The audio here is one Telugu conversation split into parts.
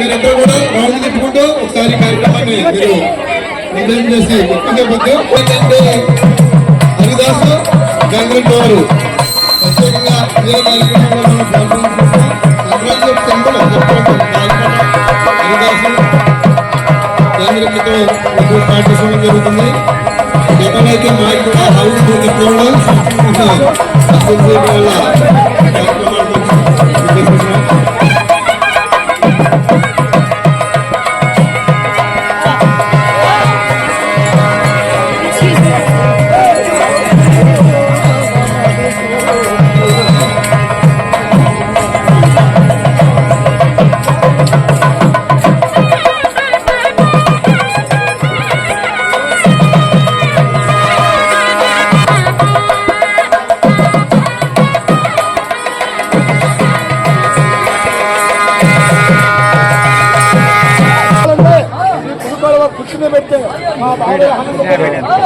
మీరందరూ కూడా రౌండ్ తిప్పుకుంటూ ఒకసారి కార్యక్రమాన్ని మీరు విజయం చేసి ముఖ్యంగా ఏంటంటే హరిదాసు గంగరెడ్డి వారు ప్రత్యేకంగా ఇదే కార్యక్రమంలో మనం పాల్గొనుకుంటున్నాం. సంక్రాంతి టెంపుల్ చెప్పండి. హరిదాసు గంగరెడ్డితో ముందు స్టార్ట్ చేసుకోవడం జరుగుతుంది గతంలో అయితే మాకు కూడా హౌస్ తిప్పడంలో పెట్టే మా జిల్లా కోడులు ఆరు.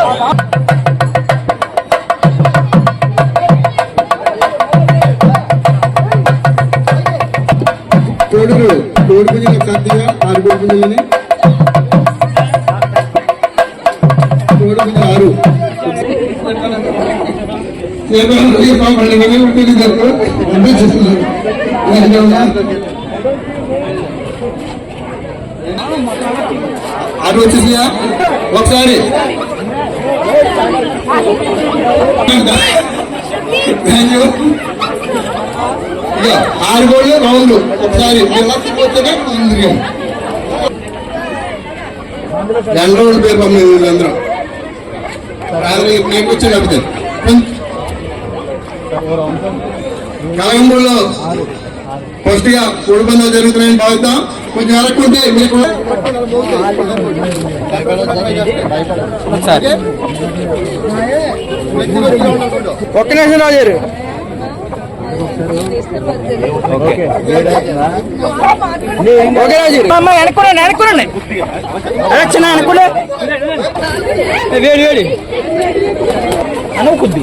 కోడి పుంజులని కోడి జిల్లా ఆరు ఏదో ఉంటుంది జరుపు అంటే అటు ఉన్నా? వచ్చేసియా ఒకసారి. ఆరు గోళ్ళు రౌండ్లు. ఒకసారి. ఎలా రెండు రోజుల పేరు పంపింది వీళ్ళందరూ నేను వచ్చి లేకపోతే కలగంపూర్లో ఫస్ట్ గా కోడి పందాలు జరుగుతున్నాయని భావిద్దాం కొంచెం వెనక్కుంటే మీకు ఒక్క నిమిషం రాజారు ఓకే రాజు అమ్మ వెనక్కురండి వెనక్కురండి చిన్న వెనక్కుండే వేడి వేడి అనుకుంది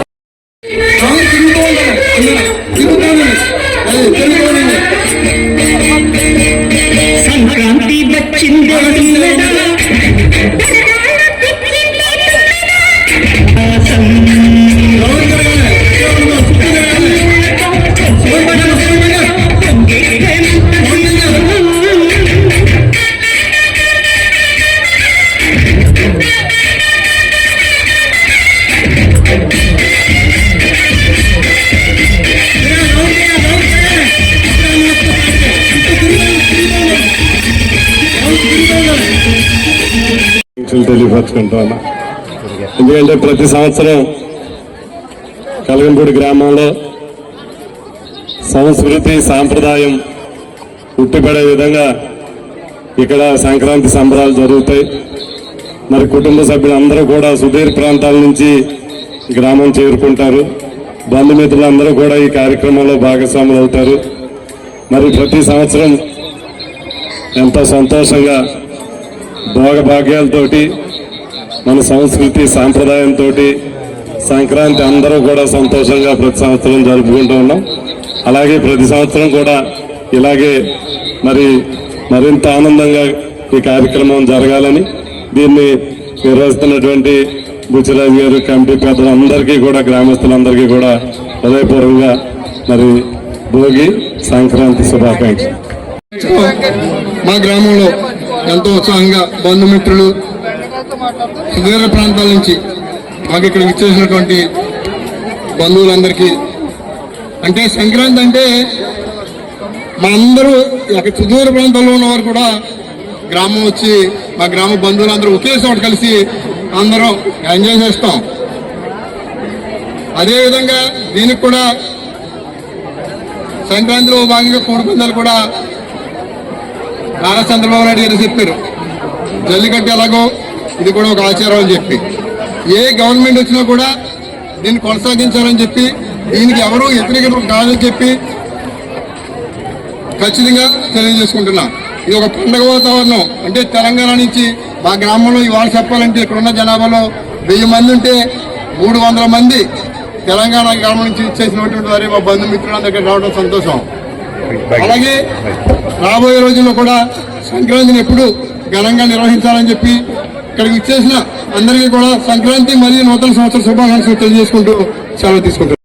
సంక్రాంతి వచ్చిందే. శుభాకాంక్షలు తెలియపరచుకుంటాను ఎందుకంటే ప్రతి సంవత్సరం కలగంపూడి గ్రామంలో సంస్కృతి సాంప్రదాయం ఉట్టిపడే విధంగా ఇక్కడ సంక్రాంతి సంబరాలు జరుగుతాయి. మరి కుటుంబ సభ్యులందరూ కూడా సుదీర్ ప్రాంతాల నుంచి గ్రామం చేరుకుంటారు. బంధుమిత్రులందరూ కూడా ఈ కార్యక్రమంలో భాగస్వాములు అవుతారు. మరి ప్రతి సంవత్సరం ఎంతో సంతోషంగా భోగభాగ్యాలతోటి మన సంస్కృతి సాంప్రదాయంతో సంక్రాంతి అందరూ కూడా సంతోషంగా ప్రతి సంవత్సరం జరుపుకుంటూ ఉన్నాం. అలాగే ప్రతి సంవత్సరం కూడా ఇలాగే మరి మరింత ఆనందంగా ఈ కార్యక్రమం జరగాలని దీన్ని నిర్వహిస్తున్నటువంటి బుచ్చిరాజు గారు కమిటీ పెద్దలందరికీ కూడా గ్రామస్తులందరికీ కూడా హృదయపూర్వకంగా మరి భోగి సంక్రాంతి శుభాకాంక్ష మా గ్రామంలో ఎంతో ఉత్సాహంగా బంధుమిత్రులు సుదూర ప్రాంతాల నుంచి మాకు ఇక్కడ ఇచ్చేసినటువంటి బంధువులందరికీ. అంటే సంక్రాంతి అంటే మా అందరూ అక్కడ సుదూర ప్రాంతాల్లో ఉన్నవారు కూడా గ్రామం వచ్చి మా గ్రామ బంధువులందరూ ఒకే చోట కలిసి అందరం ఎంజాయ్ చేస్తాం. అదేవిధంగా దీనికి కూడా సంక్రాంతిలో భాగంగా కోడిపందాలు కూడా నారా చంద్రబాబు నాయుడు గారు చెప్పారు. జల్లికట్టు ఎలాగో ఇది కూడా ఒక ఆచారం అని చెప్పి. ఏ గవర్నమెంట్ వచ్చినా కూడా దీన్ని కొనసాగించాలని చెప్పి దీనికి ఎవరు వ్యతిరేకత కాదని చెప్పి ఖచ్చితంగా తెలియజేసుకుంటున్నా. ఇది ఒక పండగ వాతావరణం. అంటే తెలంగాణ నుంచి మా గ్రామంలో ఇవాళ చెప్పాలంటే ఇక్కడున్న జనాభాలో వెయ్యి మంది ఉంటే మూడు వందల మంది తెలంగాణ గ్రామం నుంచి ఇచ్చేసినటువంటి వారి మా బంధుమిత్రుల దగ్గర రావడం సంతోషం. అలాగే రాబోయే రోజుల్లో కూడా సంక్రాంతిని ఎప్పుడు ఘనంగా నిర్వహించాలని చెప్పి ఇక్కడికి ఇచ్చేసిన అందరికీ కూడా సంక్రాంతి మరియు నూతన సంవత్సర శుభాకాంక్షలు తెలియజేసుకుంటూ సెలవు తీసుకుంటారు